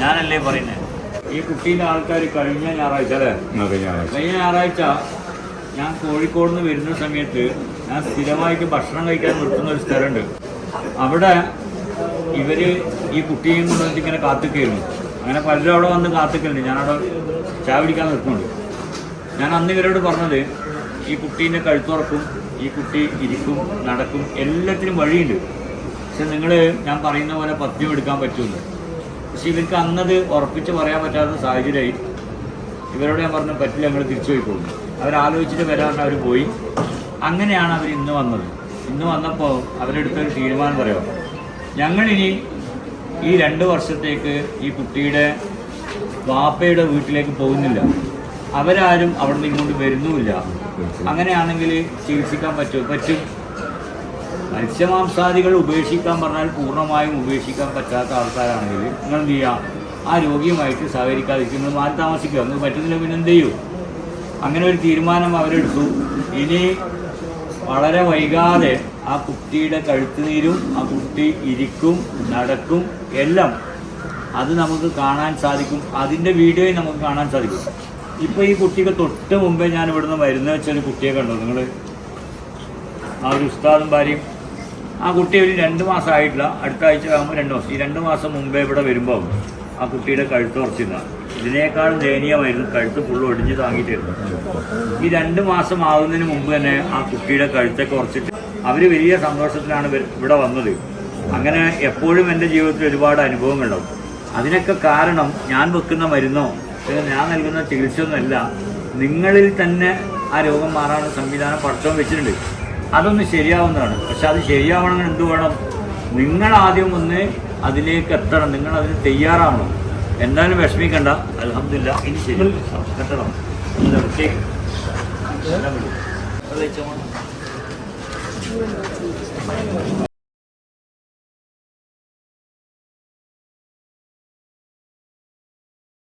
ഞാനല്ലേ പറയുന്നത് ഈ കുട്ടീന്റെ ആൾക്കാർ കഴിഞ്ഞ ഞായറാഴ്ച അല്ലേ? കഴിഞ്ഞ ഞായറാഴ്ച ഞാൻ കോഴിക്കോട് നിന്ന് വരുന്ന സമയത്ത് ഞാൻ സ്ഥിരമായിട്ട് ഭക്ഷണം കഴിക്കാൻ നിർത്തുന്ന ഒരു സ്ഥലമുണ്ട്. അവിടെ ഇവർ ഈ കുട്ടിയെയും കൊണ്ട് വന്നിട്ട് ഇങ്ങനെ കാത്തുക്കയായിരുന്നു അങ്ങനെ പലരും അവിടെ വന്ന് കാത്തുക്കലുണ്ട്. ഞാനവിടെ ചായ പിടിക്കാൻ നിൽക്കുന്നുണ്ട് ഞാൻ അന്ന് ഇവരോട് പറഞ്ഞത് ഈ കുട്ടീന്റെ കഴുത്തുറക്കും ഈ കുട്ടി ഇരിക്കും നടക്കും എല്ലാത്തിനും വഴിയുണ്ട്. പക്ഷെ നിങ്ങൾ ഞാൻ പറയുന്ന പോലെ പദ്യം എടുക്കാൻ പറ്റുമെന്ന് പക്ഷെ ഇവർക്ക് അന്നത് ഉറപ്പിച്ച് പറയാൻ പറ്റാത്ത സാഹചര്യമായി ഇവരോട് ഞാൻ പറഞ്ഞു പറ്റില്ല ഞങ്ങൾ തിരിച്ചു പോകുന്നു. അവരാലോചിച്ചിട്ട് വരാറുണ്ട് അവർ പോയി. അങ്ങനെയാണ് അവർ ഇന്ന് വന്നത്. ഇന്ന് വന്നപ്പോൾ അവരെടുത്തൊരു തീരുമാനം പറയാം. ഞങ്ങളിനി ഈ രണ്ട് വർഷത്തേക്ക് ഈ കുട്ടിയുടെ വാപ്പയുടെ വീട്ടിലേക്ക് പോകുന്നില്ല. അവരാരും അവിടെ നിന്ന് ഇങ്ങോട്ട് വരുന്നുമില്ല. അങ്ങനെയാണെങ്കിൽ ചികിത്സിക്കാൻ പറ്റും? പറ്റും. മത്സ്യമാംസാദികൾ ഉപേക്ഷിക്കാൻ പറഞ്ഞാൽ പൂർണമായും ഉപേക്ഷിക്കാൻ പറ്റാത്ത ആൾക്കാരാണെങ്കിൽ നിങ്ങൾ എന്ത് ചെയ്യുക ആ രോഗിയുമായിട്ട് സഹകരിക്കാതിരിക്കുന്നത് മാറി താമസിക്കുക. നിങ്ങൾ പറ്റുന്നില്ല പിന്നെ എന്ത് ചെയ്യൂ? അങ്ങനെ ഒരു തീരുമാനം അവരെടുത്തു. ഇനി വളരെ വൈകാതെ ആ കുട്ടിയുടെ കഴുത്തുനീരും ആ കുട്ടി ഇരിക്കും നടക്കും എല്ലാം അത് നമുക്ക് കാണാൻ സാധിക്കും. അതിന്റെ വീഡിയോയും നമുക്ക് കാണാൻ സാധിക്കും. ഇപ്പോൾ ഈ കുട്ടിക്ക് തൊട്ട് മുമ്പേ ഞാൻ ഇവിടുന്ന് വരുന്ന വെച്ചൊരു കുട്ടിയെ കണ്ടു നിങ്ങൾ ആ ഒരു ഉസ്താദും ഭാര്യയും ആ കുട്ടി ഒരു രണ്ട് മാസമായിട്ടില്ല. അടുത്ത ആഴ്ച ആകുമ്പോൾ രണ്ട് മാസം. ഈ രണ്ട് മാസം മുമ്പേ ഇവിടെ വരുമ്പോൾ ആ കുട്ടിയുടെ കഴുത്ത് ഉറച്ചിരുന്ന. ഇതിനേക്കാൾ ദയനീയമായിരുന്നു. കഴുത്ത് ഫുള്ള് ഒടിഞ്ഞ് താങ്ങിയിട്ടിരുന്നു. ഈ രണ്ട് മാസം ആകുന്നതിന് മുമ്പ് തന്നെ ആ കുട്ടിയുടെ കഴുത്തൊക്കെ ഉറച്ചിട്ട് അവർ വലിയ സന്തോഷത്തിലാണ് ഇവിടെ വന്നത്. അങ്ങനെ എപ്പോഴും എന്റെ ജീവിതത്തിൽ ഒരുപാട് അനുഭവങ്ങളുണ്ടാവും. അതിനൊക്കെ കാരണം ഞാൻ വെക്കുന്ന മരുന്നോ അല്ലെങ്കിൽ ഞാൻ നൽകുന്ന ചികിത്സയൊന്നുമല്ല നിങ്ങളിൽ തന്നെ ആ രോഗം മാറാനുള്ള സംവിധാനം പഠിത്തം വെച്ചിട്ടുണ്ട്. അതൊന്ന് ശരിയാവുന്നതാണ്. പക്ഷെ അത് ശരിയാവണമെങ്കിൽ എന്ത് വേണം? നിങ്ങൾ ആദ്യം ഒന്ന് അതിലേക്ക് എത്തണം. നിങ്ങൾ അതിന് തയ്യാറാവണം. എന്തായാലും വിഷമിക്കണ്ട. അലഹമില്ല ഇനി ശരി. കെട്ടണം. അതെ വെച്ചോ.